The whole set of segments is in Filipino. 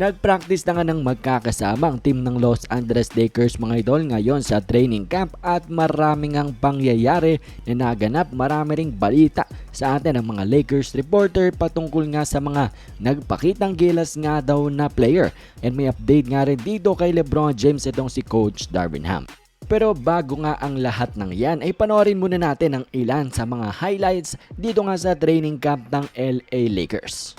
Nag-practice na nga ng magkakasama ang team ng Los Angeles Lakers mga idol ngayon sa training camp at maraming ang pangyayari na naganap. Marami ring balita sa atin ang mga Lakers reporter patungkol nga sa mga nagpakitang gilas nga daw na player. And may update nga rin dito kay Lebron James itong si Coach Darvin Ham. Pero bago nga ang lahat ng yan ay panoorin muna natin ang ilan sa mga highlights dito nga sa training camp ng LA Lakers.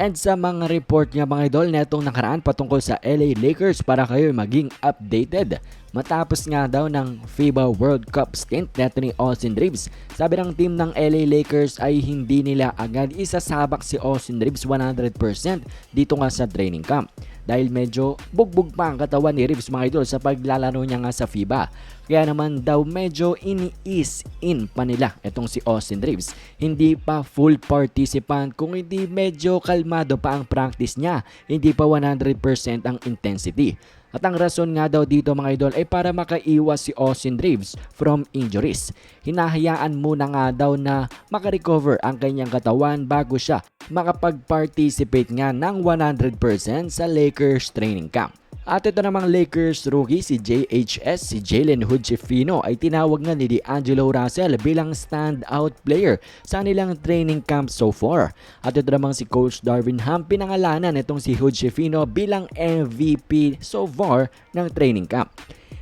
And sa mga report niya mga idol na itong nakaraan patungkol sa LA Lakers para kayo maging updated. Matapos nga daw ng FIBA World Cup stint neto ni Austin Reeves. Sabi ng team ng LA Lakers ay hindi nila agad isasabak si Austin Reeves 100% dito nga sa training camp dahil medyo bugbog pa ang katawan ni Reeves mga idol sa paglalaro niya nga sa FIBA. Kaya naman daw medyo ini-ease in pa nila itong si Austin Reeves. Hindi pa full participant kung hindi medyo kalmado pa ang practice niya. Hindi pa 100% ang intensity. At ang rason nga daw dito mga idol ay para makaiwas si Austin Reeves from injuries. Hinahayaan muna nga daw na makarecover ang kanyang katawan bago siya makapag-participate nga ng 100% sa Lakers training camp. At ito namang Lakers rookie si JHS, si Jalen Hood-Schifino ay tinawag nga ni D'Angelo Russell bilang standout player sa nilang training camp so far. At ito namang si Coach Darvin Ham pinangalanan itong si Hood-Schifino bilang MVP so far ng training camp.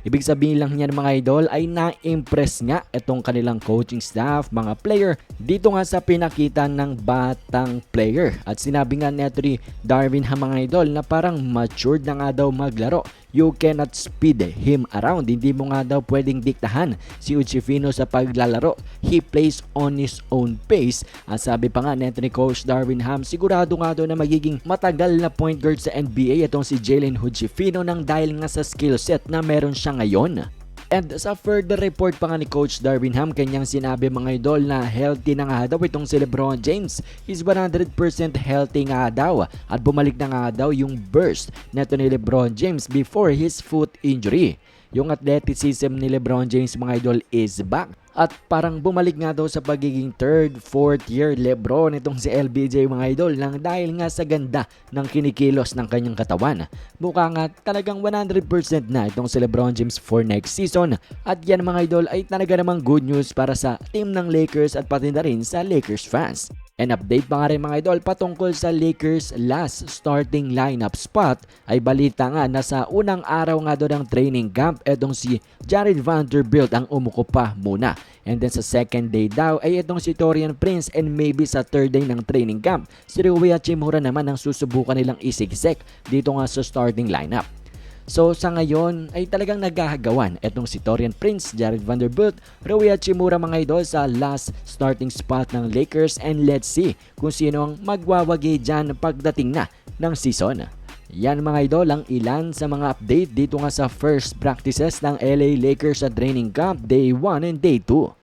Ibig sabihin lang niyan mga idol ay na-impress nga itong kanilang coaching staff, mga player dito nga sa pinakita ng batang player. At sinabi nga neto ni Darwin ha mga idol na parang matured na nga daw maglaro. You cannot speed him around. Hindi mo nga daw pwedeng diktahan si Uchifino sa paglalaro. He plays on his own pace. At sabi pa nga ni Coach Darwin Ham, sigurado nga daw na magiging matagal na point guard sa NBA itong si Jalen Hood-Schifino nang dahil nga sa skill set na meron siya ngayon. And sa further report pa nga ni Coach Darwin Ham, kanyang sinabi mga idol na healthy na nga daw itong si Lebron James. He's 100% healthy nga daw at bumalik na nga daw yung burst neto ni Lebron James before his foot injury. Yung athleticism ni Lebron James mga idol is back at parang bumalik nga daw sa pagiging third, fourth year Lebron itong si LBJ mga idol lang dahil nga sa ganda ng kinikilos ng kanyang katawan. Mukha nga talagang 100% na itong si Lebron James for next season at yan mga idol ay talaga namang good news para sa team ng Lakers at pati na rin sa Lakers fans. And update pa nga rin mga idol patungkol sa Lakers last starting lineup spot ay balita nga na sa unang araw nga doon ng training camp etong si Jared Vanderbilt ang umuko pa muna. And then sa second day daw ay itong si Torian Prince and maybe sa third day ng training camp si Rui Hachimura naman ang susubukan nilang isigsek dito nga sa starting lineup. So sa ngayon ay talagang nagahagawan etong si Torian Prince, Jared Vanderbilt, Rui Hachimura mga idol sa last starting spot ng Lakers and let's see kung sino ang magwawagi dyan pagdating na ng season. Yan mga idol ang ilan sa mga update dito nga sa first practices ng LA Lakers sa training camp day 1 and day 2.